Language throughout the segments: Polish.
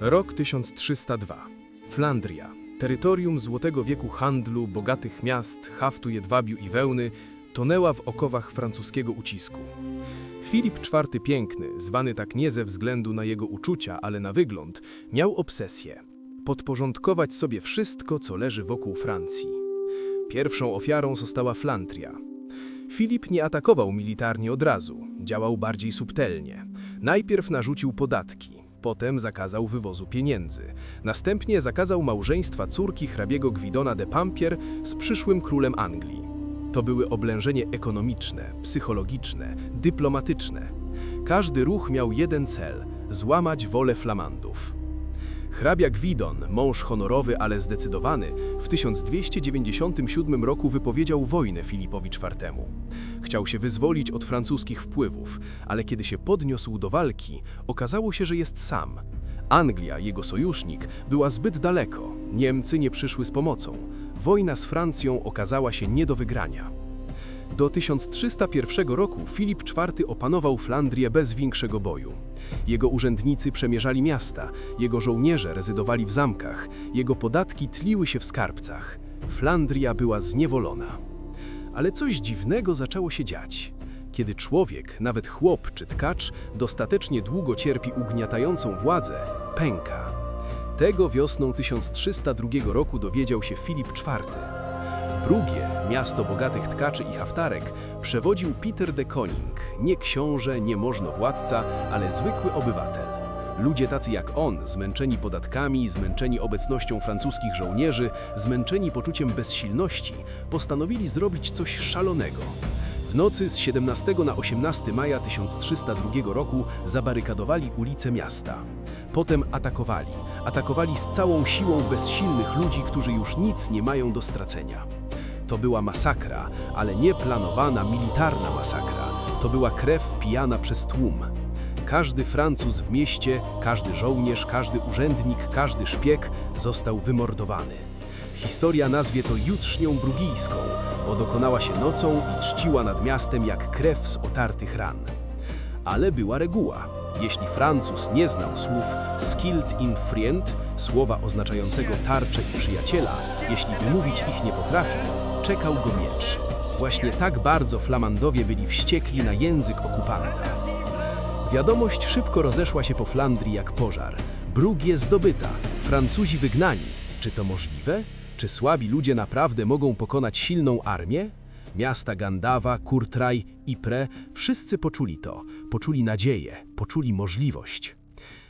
Rok 1302. Flandria. Terytorium złotego wieku handlu, bogatych miast, haftu jedwabiu i wełny, tonęła w okowach francuskiego ucisku. Filip IV Piękny, zwany tak nie ze względu na jego uczucia, ale na wygląd, miał obsesję podporządkować sobie wszystko, co leży wokół Francji. Pierwszą ofiarą została Flandria. Filip nie atakował militarnie od razu, działał bardziej subtelnie. Najpierw narzucił podatki, potem zakazał wywozu pieniędzy. Następnie zakazał małżeństwa córki hrabiego Gwidona de Pampier z przyszłym królem Anglii. To były oblężenie ekonomiczne, psychologiczne, dyplomatyczne. Każdy ruch miał jeden cel – złamać wolę Flamandów. Hrabia Gwidon, mąż honorowy, ale zdecydowany, w 1297 roku wypowiedział wojnę Filipowi IV. Chciał się wyzwolić od francuskich wpływów, ale kiedy się podniósł do walki, okazało się, że jest sam. Anglia, jego sojusznik, była zbyt daleko, Niemcy nie przyszły z pomocą. Wojna z Francją okazała się nie do wygrania. Do 1301 roku Filip IV opanował Flandrię bez większego boju. Jego urzędnicy przemierzali miasta, jego żołnierze rezydowali w zamkach, jego podatki tliły się w skarbcach. Flandria była zniewolona. Ale coś dziwnego zaczęło się dziać. Kiedy człowiek, nawet chłop czy tkacz, dostatecznie długo cierpi ugniatającą władzę, pęka. Tego wiosną 1302 roku dowiedział się Filip IV. Brugie, miasto bogatych tkaczy i haftarek, przewodził Peter de Koning, nie książę, nie możnowładca, ale zwykły obywatel. Ludzie tacy jak on, zmęczeni podatkami, zmęczeni obecnością francuskich żołnierzy, zmęczeni poczuciem bezsilności, postanowili zrobić coś szalonego. W nocy z 17 na 18 maja 1302 roku zabarykadowali ulice miasta. Potem atakowali. Atakowali z całą siłą bezsilnych ludzi, którzy już nic nie mają do stracenia. To była masakra, ale nie planowana militarna masakra. To była krew pijana przez tłum. Każdy Francuz w mieście, każdy żołnierz, każdy urzędnik, każdy szpieg został wymordowany. Historia nazwie to jutrznią brugijską, bo dokonała się nocą i czciła nad miastem jak krew z otartych ran. Ale była reguła. Jeśli Francuz nie znał słów skilled in frient, słowa oznaczającego tarczę i przyjaciela, jeśli wymówić ich nie potrafił, czekał go miecz. Właśnie tak bardzo Flamandowie byli wściekli na język okupanta. Wiadomość szybko rozeszła się po Flandrii jak pożar. Brugie zdobyta, Francuzi wygnani. Czy to możliwe? Czy słabi ludzie naprawdę mogą pokonać silną armię? Miasta Gandawa, Courtrai, Ypres, wszyscy poczuli to, poczuli nadzieję, poczuli możliwość.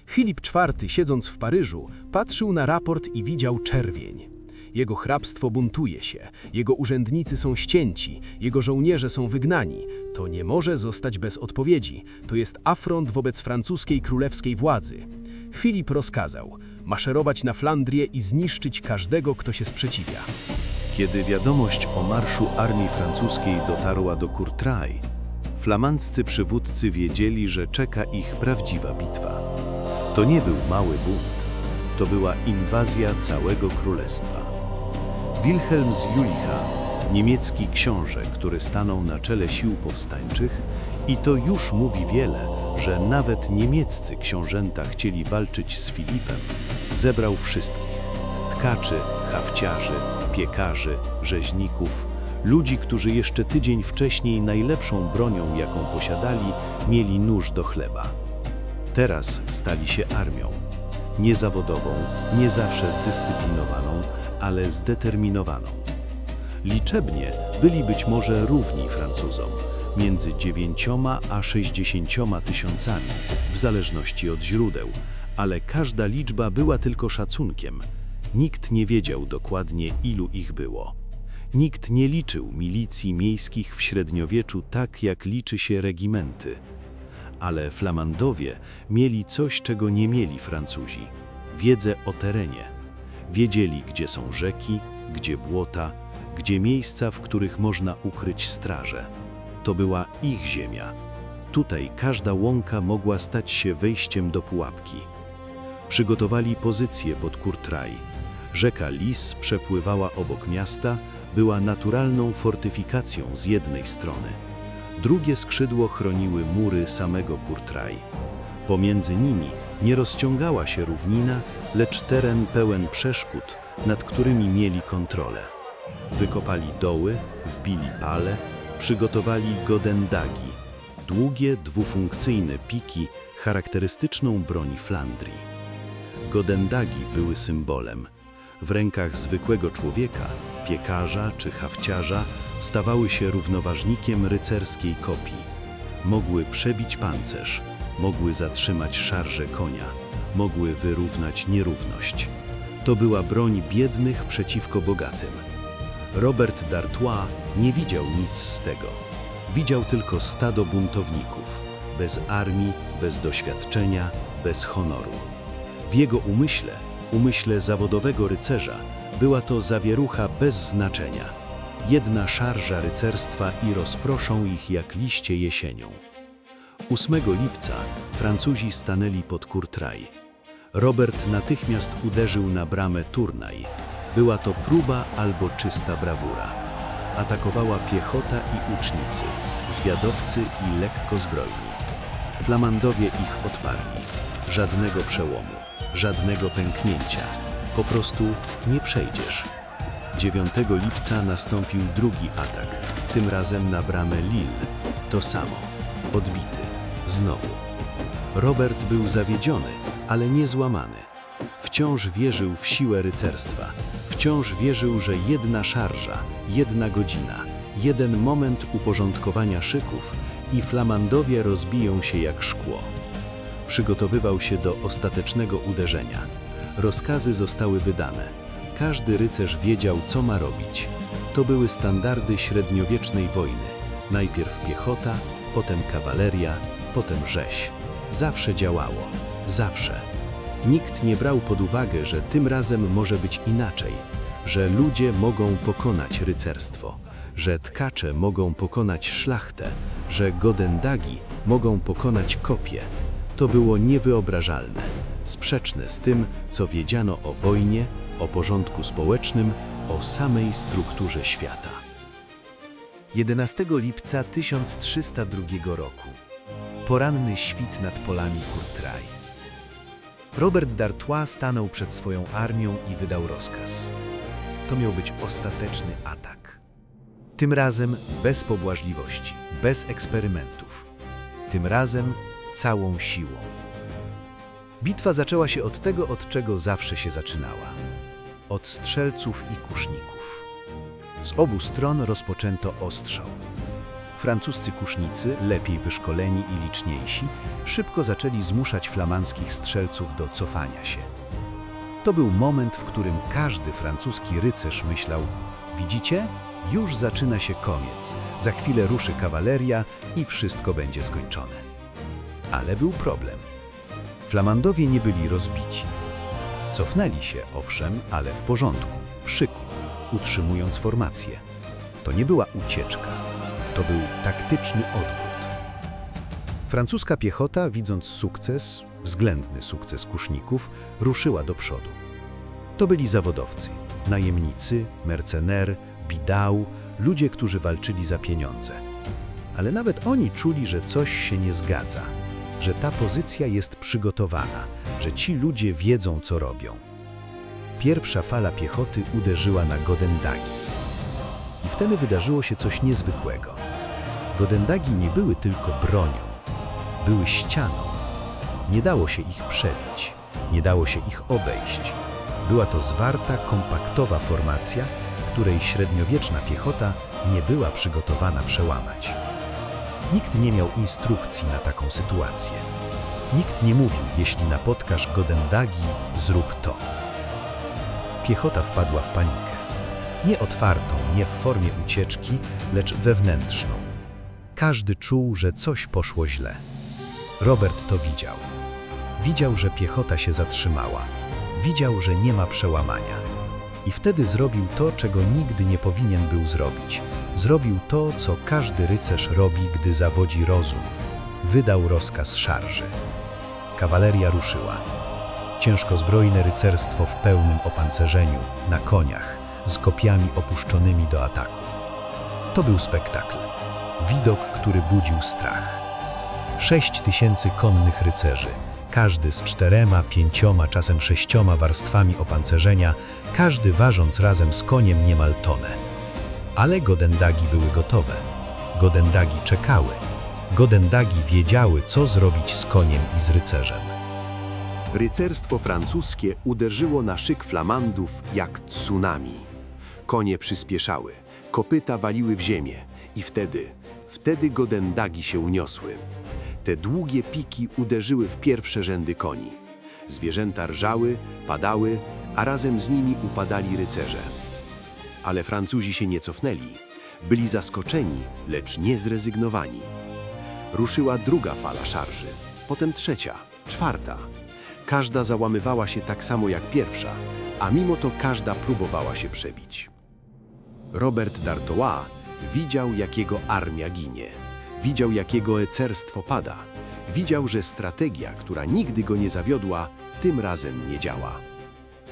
Filip IV, siedząc w Paryżu, patrzył na raport i widział czerwień. Jego hrabstwo buntuje się, jego urzędnicy są ścięci, jego żołnierze są wygnani. To nie może zostać bez odpowiedzi. To jest afront wobec francuskiej królewskiej władzy. Filip rozkazał maszerować na Flandrię i zniszczyć każdego, kto się sprzeciwia. Kiedy wiadomość o marszu armii francuskiej dotarła do Courtrai, flamandzcy przywódcy wiedzieli, że czeka ich prawdziwa bitwa. To nie był mały bunt, to była inwazja całego królestwa. Wilhelm z Julicha, niemiecki książę, który stanął na czele sił powstańczych, i to już mówi wiele, że nawet niemieccy książęta chcieli walczyć z Filipem, zebrał wszystkich tkaczy, hafciarzy, piekarzy, rzeźników, ludzi, którzy jeszcze tydzień wcześniej najlepszą bronią, jaką posiadali, mieli nóż do chleba. Teraz stali się armią. Niezawodową, nie zawsze zdyscyplinowaną, ale zdeterminowaną. Liczebnie byli być może równi Francuzom, między 9 a 60 tysiącami, w zależności od źródeł, ale każda liczba była tylko szacunkiem. Nikt nie wiedział dokładnie, ilu ich było. Nikt nie liczył milicji miejskich w średniowieczu tak, jak liczy się regimenty. Ale Flamandowie mieli coś, czego nie mieli Francuzi wiedzę o terenie. Wiedzieli, gdzie są rzeki, gdzie błota, gdzie miejsca, w których można ukryć straże. To była ich ziemia. Tutaj każda łąka mogła stać się wejściem do pułapki. Przygotowali pozycję pod Courtrai. Rzeka Lis przepływała obok miasta, była naturalną fortyfikacją z jednej strony. Drugie skrzydło chroniły mury samego Courtrai. Pomiędzy nimi Nie rozciągała się równina, lecz teren pełen przeszkód, nad którymi mieli kontrolę. Wykopali doły, wbili pale, przygotowali godendagi, długie, dwufunkcyjne piki, charakterystyczną broń Flandrii. Godendagi były symbolem. W rękach zwykłego człowieka, piekarza czy hafciarza, stawały się równoważnikiem rycerskiej kopii. Mogły przebić pancerz, mogły zatrzymać szarże konia, mogły wyrównać nierówność. To była broń biednych przeciwko bogatym. Robert d'Artois nie widział nic z tego. Widział tylko stado buntowników, bez armii, bez doświadczenia, bez honoru. W jego umyśle, umyśle zawodowego rycerza, była to zawierucha bez znaczenia. Jedna szarża rycerstwa i rozproszą ich jak liście jesienią. 8 lipca Francuzi stanęli pod Courtrai. Robert natychmiast uderzył na bramę Turnaj. Była to próba albo czysta brawura. Atakowała piechota i łucznicy, zwiadowcy i lekkozbrojni. Flamandowie ich odparli. Żadnego przełomu, żadnego pęknięcia. Po prostu nie przejdziesz. 9 lipca nastąpił drugi atak, tym razem na bramę Lille. To samo. Odbity. Znowu. Robert był zawiedziony, ale nie złamany. Wciąż wierzył w siłę rycerstwa. Wciąż wierzył, że jedna szarża, jedna godzina, jeden moment uporządkowania szyków i flamandowie rozbiją się jak szkło. Przygotowywał się do ostatecznego uderzenia. Rozkazy zostały wydane. Każdy rycerz wiedział, co ma robić. To były standardy średniowiecznej wojny. Najpierw piechota, potem kawaleria, potem rzeź. Zawsze działało. Zawsze. Nikt nie brał pod uwagę, że tym razem może być inaczej, że ludzie mogą pokonać rycerstwo, że tkacze mogą pokonać szlachtę, że godendagi mogą pokonać kopie. To było niewyobrażalne, sprzeczne z tym, co wiedziano o wojnie, o porządku społecznym, o samej strukturze świata. 11 lipca 1302 roku. Poranny świt nad polami Courtrai. Robert d'Artois stanął przed swoją armią i wydał rozkaz. To miał być ostateczny atak. Tym razem bez pobłażliwości, bez eksperymentów. Tym razem całą siłą. Bitwa zaczęła się od tego, od czego zawsze się zaczynała. Od strzelców i kuszników. Z obu stron rozpoczęto ostrzał. Francuscy kusznicy, lepiej wyszkoleni i liczniejsi, szybko zaczęli zmuszać flamandzkich strzelców do cofania się. To był moment, w którym każdy francuski rycerz myślał: Widzicie? Już zaczyna się koniec. Za chwilę ruszy kawaleria i wszystko będzie skończone. Ale był problem. Flamandowie nie byli rozbici. Cofnęli się, owszem, ale w porządku, w szyku, utrzymując formację. To nie była ucieczka, to był taktyczny odwrót. Francuska piechota, widząc sukces, względny sukces kuszników, ruszyła do przodu. To byli zawodowcy, najemnicy, mercener, bidał, ludzie, którzy walczyli za pieniądze. Ale nawet oni czuli, że coś się nie zgadza, że ta pozycja jest przygotowana, że ci ludzie wiedzą, co robią. Pierwsza fala piechoty uderzyła na Godendagi. I wtedy wydarzyło się coś niezwykłego. Godendagi nie były tylko bronią, były ścianą. Nie dało się ich przebić, nie dało się ich obejść. Była to zwarta, kompaktowa formacja, której średniowieczna piechota nie była przygotowana przełamać. Nikt nie miał instrukcji na taką sytuację. Nikt nie mówił, jeśli napotkasz Godendagi, zrób to. Piechota wpadła w panikę. Nie otwartą, nie w formie ucieczki, lecz wewnętrzną. Każdy czuł, że coś poszło źle. Robert to widział. Widział, że piechota się zatrzymała. Widział, że nie ma przełamania. I wtedy zrobił to, czego nigdy nie powinien był zrobić. Zrobił to, co każdy rycerz robi, gdy zawodzi rozum. Wydał rozkaz szarży. Kawaleria ruszyła. Ciężkozbrojne rycerstwo w pełnym opancerzeniu, na koniach, z kopiami opuszczonymi do ataku. To był spektakl. Widok, który budził strach. Sześć tysięcy konnych rycerzy, każdy z czterema, pięcioma, czasem sześcioma warstwami opancerzenia, każdy ważąc razem z koniem niemal tonę. Ale Godendagi były gotowe. Godendagi czekały. Godendagi wiedziały, co zrobić z koniem i z rycerzem. Rycerstwo francuskie uderzyło na szyk flamandów jak tsunami. Konie przyspieszały, kopyta waliły w ziemię i wtedy, wtedy godendagi się uniosły. Te długie piki uderzyły w pierwsze rzędy koni. Zwierzęta rżały, padały, a razem z nimi upadali rycerze. Ale Francuzi się nie cofnęli. Byli zaskoczeni, lecz nie zrezygnowani. Ruszyła druga fala szarży, potem trzecia, czwarta. Każda załamywała się tak samo jak pierwsza, a mimo to każda próbowała się przebić. Robert d'Artois widział, jak jego armia ginie. Widział, jak jego ecerstwo pada. Widział, że strategia, która nigdy go nie zawiodła, tym razem nie działa.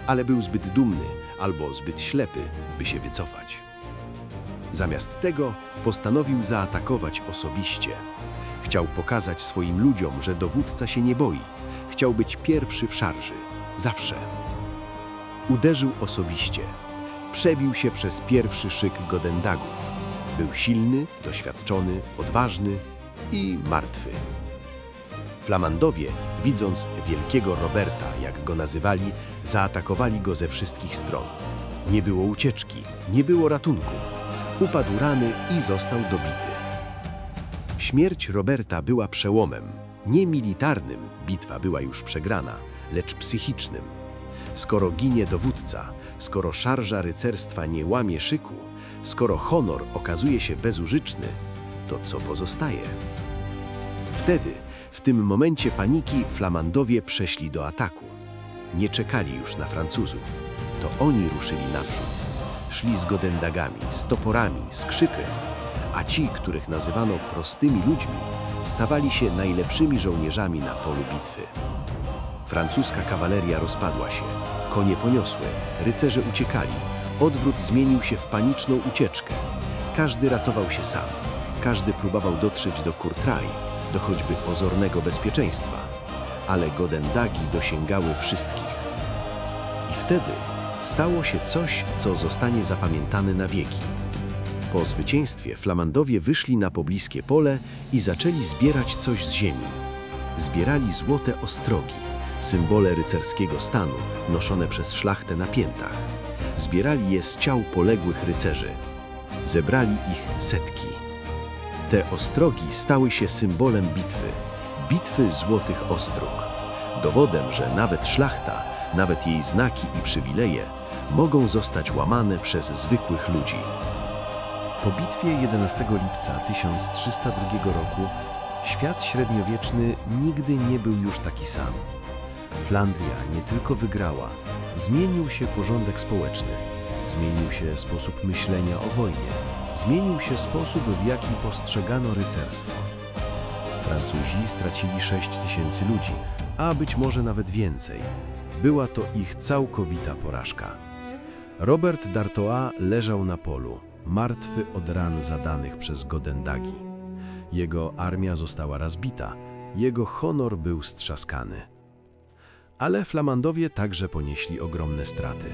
Ale był zbyt dumny albo zbyt ślepy, by się wycofać. Zamiast tego postanowił zaatakować osobiście. Chciał pokazać swoim ludziom, że dowódca się nie boi. Chciał być pierwszy w szarży. Zawsze. Uderzył osobiście. Przebił się przez pierwszy szyk Godendagów. Był silny, doświadczony, odważny i martwy. Flamandowie, widząc wielkiego Roberta, jak go nazywali, zaatakowali go ze wszystkich stron. Nie było ucieczki, nie było ratunku. Upadł rany i został dobity. Śmierć Roberta była przełomem. Nie militarnym, bitwa była już przegrana, lecz psychicznym. Skoro ginie dowódca, skoro szarża rycerstwa nie łamie szyku, skoro honor okazuje się bezużyczny, to co pozostaje? Wtedy, w tym momencie paniki, flamandowie przeszli do ataku. Nie czekali już na Francuzów. To oni ruszyli naprzód. Szli z godendagami, z toporami, z krzykiem, a ci, których nazywano prostymi ludźmi, stawali się najlepszymi żołnierzami na polu bitwy. Francuska kawaleria rozpadła się, konie poniosły, rycerze uciekali, odwrót zmienił się w paniczną ucieczkę. Każdy ratował się sam, każdy próbował dotrzeć do Courtrai, do choćby pozornego bezpieczeństwa, ale Godendagi dosięgały wszystkich. I wtedy stało się coś, co zostanie zapamiętane na wieki. Po zwycięstwie Flamandowie wyszli na pobliskie pole i zaczęli zbierać coś z ziemi. Zbierali złote ostrogi, symbole rycerskiego stanu, noszone przez szlachtę na piętach. Zbierali je z ciał poległych rycerzy. Zebrali ich setki. Te ostrogi stały się symbolem bitwy, bitwy złotych ostróg. Dowodem, że nawet szlachta, nawet jej znaki i przywileje mogą zostać łamane przez zwykłych ludzi. Po bitwie 11 lipca 1302 roku świat średniowieczny nigdy nie był już taki sam. Flandria nie tylko wygrała, zmienił się porządek społeczny, zmienił się sposób myślenia o wojnie, zmienił się sposób, w jaki postrzegano rycerstwo. Francuzi stracili 6 tysięcy ludzi, a być może nawet więcej. Była to ich całkowita porażka. Robert d'Artois leżał na polu, martwy od ran zadanych przez Godendagi. Jego armia została rozbita, jego honor był strzaskany. Ale Flamandowie także ponieśli ogromne straty,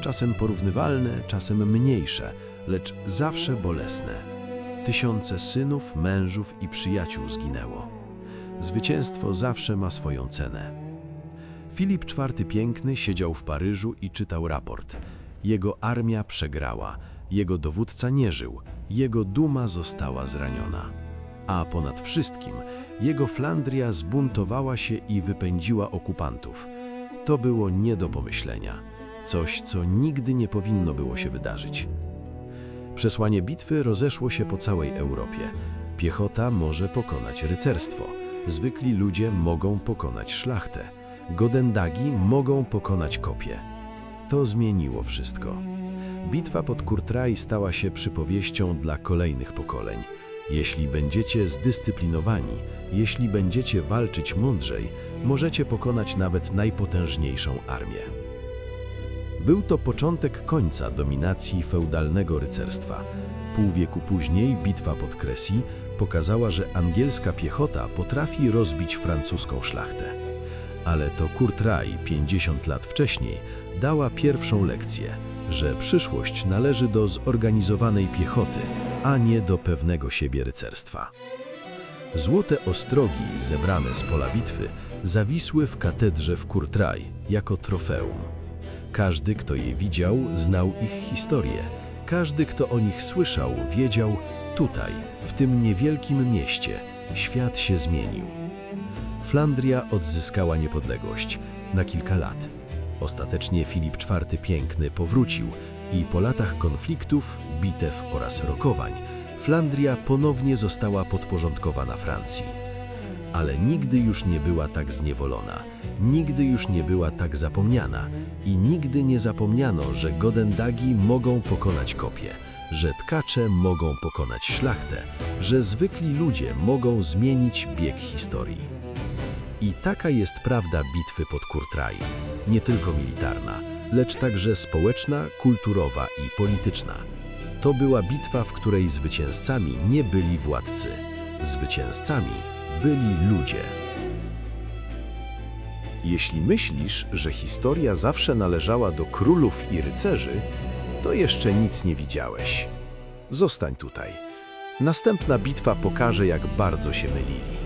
czasem porównywalne, czasem mniejsze, lecz zawsze bolesne. Tysiące synów, mężów i przyjaciół zginęło. Zwycięstwo zawsze ma swoją cenę. Filip IV Piękny siedział w Paryżu i czytał raport. Jego armia przegrała, jego dowódca nie żył, jego duma została zraniona. A ponad wszystkim, jego Flandria zbuntowała się i wypędziła okupantów. To było nie do pomyślenia. Coś, co nigdy nie powinno było się wydarzyć. Przesłanie bitwy rozeszło się po całej Europie. Piechota może pokonać rycerstwo. Zwykli ludzie mogą pokonać szlachtę. Godendagi mogą pokonać kopie. To zmieniło wszystko. Bitwa pod Courtrai stała się przypowieścią dla kolejnych pokoleń. Jeśli będziecie zdyscyplinowani, jeśli będziecie walczyć mądrzej, możecie pokonać nawet najpotężniejszą armię. Był to początek końca dominacji feudalnego rycerstwa. Pół wieku później bitwa pod Crecy pokazała, że angielska piechota potrafi rozbić francuską szlachtę. Ale to Courtrai 50 lat wcześniej dała pierwszą lekcję, że przyszłość należy do zorganizowanej piechoty, a nie do pewnego siebie rycerstwa. Złote ostrogi zebrane z pola bitwy zawisły w katedrze w Courtrai jako trofeum. Każdy, kto je widział, znał ich historię. Każdy, kto o nich słyszał, wiedział, tutaj, w tym niewielkim mieście, świat się zmienił. Flandria odzyskała niepodległość na kilka lat. Ostatecznie Filip IV Piękny powrócił i po latach konfliktów, bitew oraz rokowań Flandria ponownie została podporządkowana Francji. Ale nigdy już nie była tak zniewolona, nigdy już nie była tak zapomniana i nigdy nie zapomniano, że Godendagi mogą pokonać kopie, że tkacze mogą pokonać szlachtę, że zwykli ludzie mogą zmienić bieg historii. I taka jest prawda bitwy pod Courtrai. Nie tylko militarna, lecz także społeczna, kulturowa i polityczna. To była bitwa, w której zwycięzcami nie byli władcy. Zwycięzcami byli ludzie. Jeśli myślisz, że historia zawsze należała do królów i rycerzy, to jeszcze nic nie widziałeś. Zostań tutaj. Następna bitwa pokaże, jak bardzo się mylili.